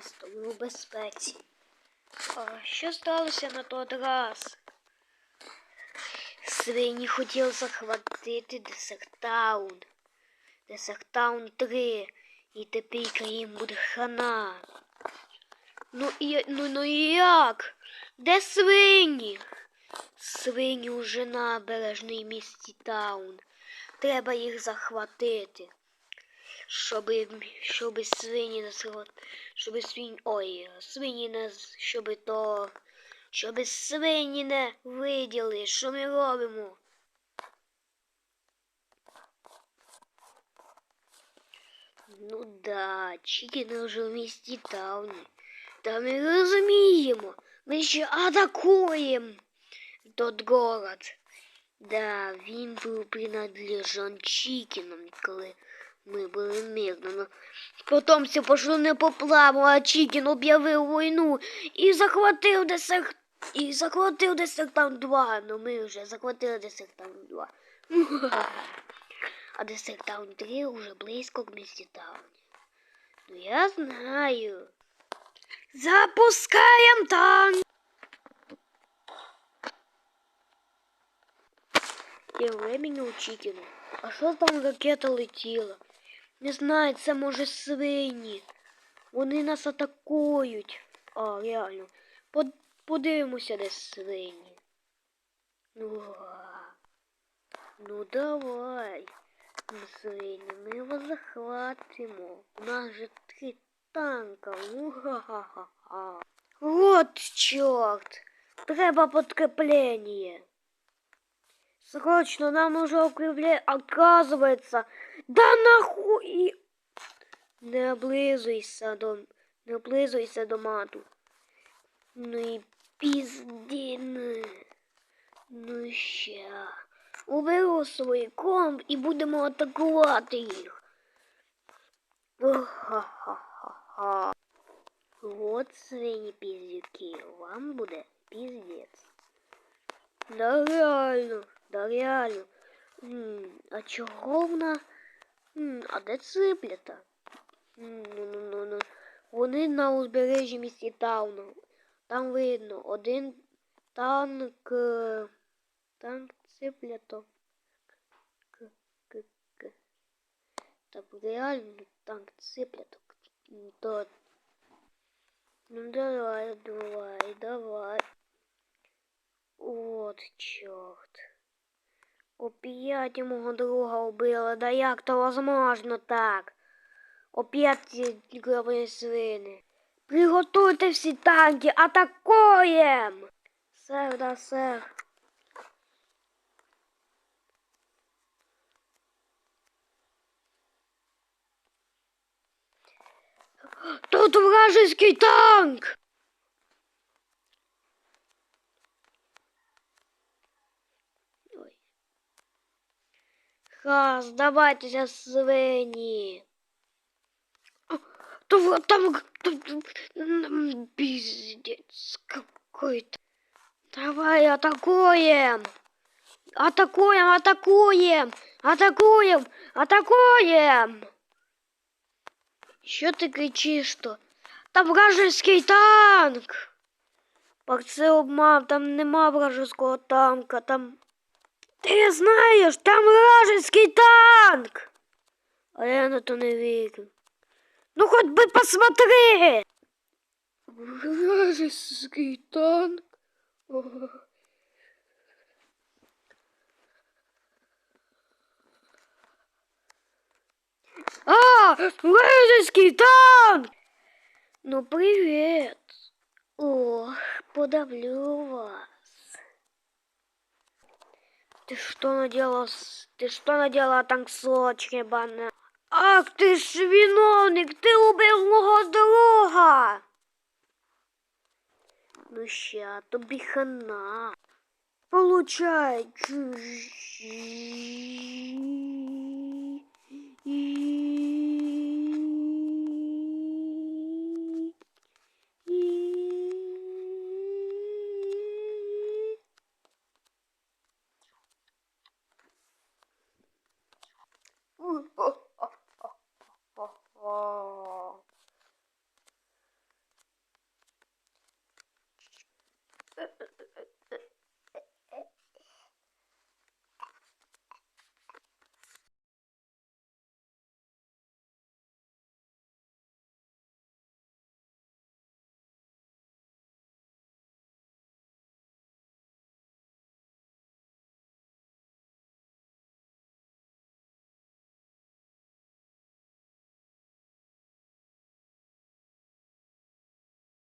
Стою у безпеці. А що сталося на той раз? Свині хотіли захватити Десертаун. Десертаун 3. І тепер їм буде хана. Ну і ну, ну як? Де свині? Свині уже на бережній місті Таун. Треба їх захватити. Щоб, щоб свині не схват... Щоб свині... Ой, свині не... з- Щоб то... Щоб свині не виділи, що ми робимо. Ну да, Чікіни вже в місті Тауні. Та ми розуміємо, ми ще атакуємо тот город. Да, він був принадлежан Чікінам, коли ми були мирно. Все пішло не по плану, а Чікін об'явив війну і захватив десерт. І захватив Десертан 2. Ну ми вже захватили Десертан 2. А Десертаун 3 уже близько к місті Тауні. Ну я знаю. Запускаем танк! Тем временем у Чікіна. А що там ракета летіла? Не знаю, це може свині. Вони нас атакують. А, реально. Под, подивимося, де свині. Ну, ну давай. Ну, свині, ми його захватимо. У нас же три танка. Уха-ха-ха. Вот чорт. Треба подкрепление. Срочно нам уже укрепление. Оказывается. Да нахуй. Не облизуйся до... Не облизуйся до мату. Ну і піздін. Ну ща. Уберу свій комп і будемо атакувати їх. Ха-ха-ха-ха. Вот свині піздюки, вам буде піздець. Да реально, да реально. М, а чого вона? М, а де циплята? М, Ну, ну, ну. Вони на узбережжі місті Тауну. Там видно один танк. е, Танк циплято. К, к, к. Так реально танк ципляток. То. Ну давай, давай, давай. От чорт. Опять мого друга убила. Да як то возможно так? Опять ці гробні свини. Приготуйте всі танки, атакуєм! Сер, да, сер. Тут вражеский танк! Ха, То вот там, там, там, пиздец какой-то. Давай атакуем! Атакуем, атакуем! Атакуем! Атакуем! Що ти кричиш то? Там вражеский танк! Пак це обман, там нема вражеского танка, там. Ти знаєш, там вражеский танк! А я на то не вірю. Ну хоть би посмотри! Вражеский танк. А, вражеский танк! Ну, привет. Ох, подавлю вас. Ты что наделал? Ты что наделала танксочки, бана? Ах ты ж виновник, ти убив мого друга. Ну ща, тобі хана. Получай.